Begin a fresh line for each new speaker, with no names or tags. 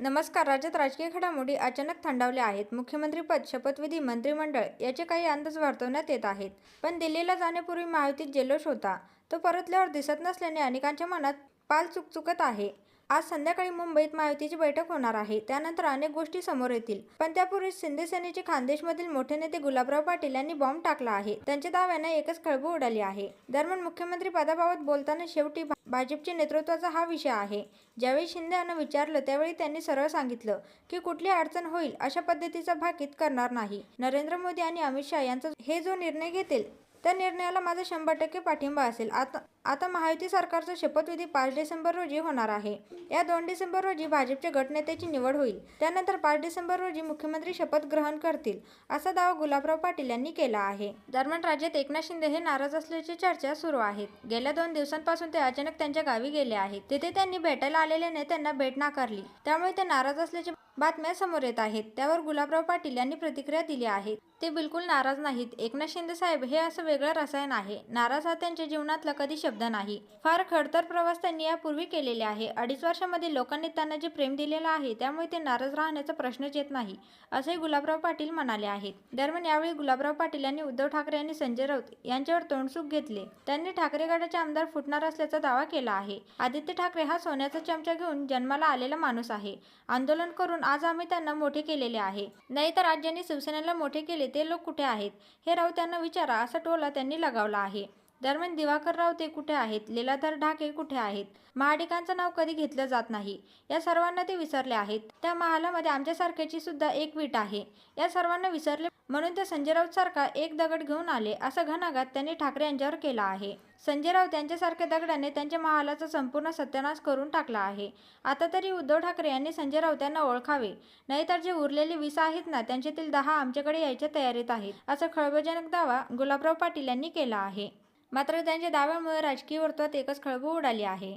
नमस्कार राज्यात राजकीय घडामोडी अचानक थंडावल्या आहेत. मुख्यमंत्रीपद शपथविधी मंत्रिमंडळ याचे काही अंदाज वर्तवण्यात येत आहेत. पण दिल्लीला जाण्यापूर्वी महायुतीत जल्लोष होता. तो परतल्यावर दिसत नसल्याने अनेकांच्या मनात पाल चुकचुकत आहे. आज संध्याकाळी मुंबईत महायुतीची बैठक होणार आहे. त्यानंतर अनेक गोष्टी समोर येतील. पण त्यापूर्वी शिंदे सेनेचे खानदेशमधील मोठे नेते गुलाबराव पाटील यांनी बॉम्ब टाकला आहे. त्यांच्या दाव्यानं एकच खळबळ उडाली आहे. दरम्यान मुख्यमंत्री पदाबाबत बोलताना शेवटी भाजपचे नेतृत्वाचा हा विषय आहे. ज्यावेळी शिंदे यांना विचारलं त्यावेळी त्यांनी सरळ सांगितलं की कुठली अडचण होईल अशा पद्धतीचा भाकीत करणार नाही. नरेंद्र मोदी आणि अमित शहा यांचा हे जो निर्णय घेतील त्या निर्णयाला माझा शंभर टक्के पाठिंबा असेल. आता आता महायुती सरकारचा शपथविधी पाच डिसेंबर रोजी होणार आहे. या दोन डिसेंबर रोजी भाजपच्या गटनेत्याची निवड होईल. त्यानंतर पाच डिसेंबर रोजी मुख्यमंत्री शपथ ग्रहण करतील असा दावा गुलाबराव पाटील यांनी केला आहे. दरम्यान राज्यात एकनाथ शिंदे हे नाराज असल्याची चर्चा सुरू आहेत. गेल्या दोन दिवसांपासून ते अचानक त्यांच्या गावी गेले आहेत. तिथे त्यांनी भेटायला आलेल्या नेत्यांना भेट नाकारली. त्यामुळे ते नाराज असल्याचे बातम्या समोर येत आहेत. त्यावर गुलाबराव पाटील यांनी प्रतिक्रिया दिली आहे. ते बिलकुल नाराज नाहीत. एकनाथ शिंदे साहेब हे असं वेगळं रसायन आहे. नाराज हा त्यांच्या जीवनातला कधी शब्द नाही. फार खडतर प्रवास त्यांनी यापूर्वी केलेले आहे. अडीच वर्षामध्ये लोकांनी त्यांना जे प्रेम दिलेलं आहे त्यामुळे ते नाराज राहण्याचा प्रश्नच येत नाही असे गुलाबराव पाटील म्हणाले आहेत. दरम्यान यावेळी गुलाबराव पाटील यांनी उद्धव ठाकरे आणि संजय राऊत यांच्यावर तोंडसूक घेतले. त्यांनी ठाकरे गटाचे आमदार फुटणार असल्याचा दावा केला आहे. आदित्य ठाकरे हा सोन्याचा चमचा घेऊन जन्माला आलेला माणूस आहे. आंदोलन करून आज आम्ही त्यांना मोठे केलेले आहे. नाही तर आज ज्यांनी शिवसेनेला मोठे केले ते लोक कुठे आहेत? हे राऊत त्यांना विचारा असा टोला त्यांनी लगावला आहे. दरम्यान दिवाकर रावते कुठे आहेत? लीलाधर ढाके कुठे आहेत? महाडिकांचं नाव कधी घेतलं जात नाही? या सर्वांना ते विसरले आहेत. त्या महालामध्ये आमच्यासारख्याची सुद्धा एक वीट आहे. या सर्वांना विसरले म्हणून ते संजय राऊत सारखा एक दगड घेऊन आले असा घणाघात त्यांनी ठाकरे यांच्यावर केला आहे. संजय राऊत यांच्यासारख्या दगडाने त्यांच्या महालाचा संपूर्ण सत्यानाश करून टाकला आहे. आता तरी उद्धव ठाकरे यांनी संजय राऊत यांना ओळखावे. नाहीतर जे उरलेले वीस आहेत ना त्यांच्यातील दहा आमच्याकडे यायच्या तयारीत आहेत असा खळबळजनक दावा गुलाबराव पाटील यांनी केला आहे. मात्र त्यांच्या दाव्यामुळे राजकीय वर्तुळात एकच खळबळ उडाली आहे.